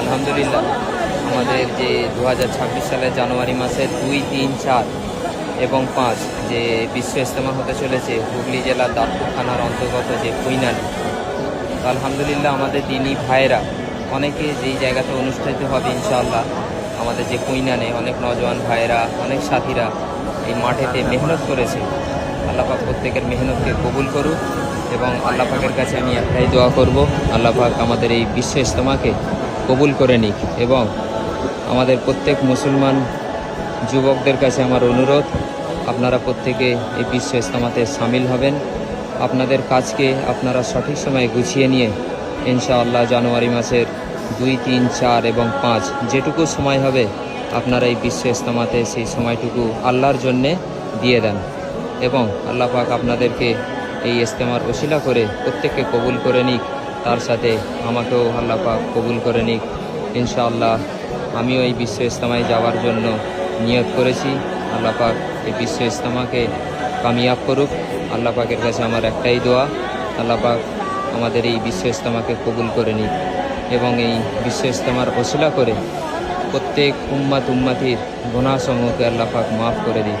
আলহামদুলিল্লাহ, আমাদের যে দু হাজার ছাব্বিশ সালের জানুয়ারি মাসের দুই, তিন, চার এবং পাঁচ যে বিশ্ব ইস্তেমা হতে চলেছে, হুগলি জেলার দাঁতপুর থানার অন্তর্গত যে কুইনানি তো আলহামদুলিল্লাহ আমাদের দিনী ভাইয়েরা অনেকে যেই জায়গাতে অনুষ্ঠিত হবে ইনশাআল্লাহ, আমাদের যে কুইনানে অনেক নজওয়ান ভাইয়েরা, অনেক সাথীরা এই মাঠেতে মেহনত করেছে। প্রত্যেকের মেহনতকে কবুল করুক এবং আল্লাহ পাকের কাছে আমি একটাই দোয়া করব, আল্লাহ পাক আমাদের এই বিশ্ব ইস্তেমাকে কবুল করে নিক এবং আমাদের প্রত্যেক মুসলমান যুবকদের কাছে আমার অনুরোধ, আপনারা প্রত্যেকে এই বিশ্ব ইস্তেমাতে সামিল হবেন। আপনাদের কাজকে আপনারা সঠিক সময়ে গুছিয়ে নিয়ে ইনশাআল্লাহ জানুয়ারি মাসের দুই, তিন, চার এবং পাঁচ যেটুকু সময় হবে, আপনারা এই বিশ্ব ইস্তেমাতে সেই সময়টুকু আল্লাহর জন্যে দিয়ে দেন। এবং আল্লাহ পাক আপনাদেরকে এই ইস্তেমার ওসিলা করে প্রত্যেককে কবুল করে নিক। তার সাথে আমাকেও আল্লাহ পাক কবুল করে নিক। ইনশাআল্লাহ আমিও এই বিশ্ব ইস্তেমায় যাওয়ার জন্য নিয়ত করেছি। আল্লাহ পাক এই বিশ্ব ইস্তেমাকে কামিয়াব করুক। আল্লাহ পাকের কাছে আমার একটাই দোয়া, আল্লাহ পাক আমাদের এই বিশ্ব ইস্তেমাকে কবুল করে নিক এবং এই বিশ্ব ইস্তেমার ওসিলা করে প্রত্যেক উম্মাত উম্মাতির গুণাসমূহকে আল্লাহ পাক মাফ করে দিক।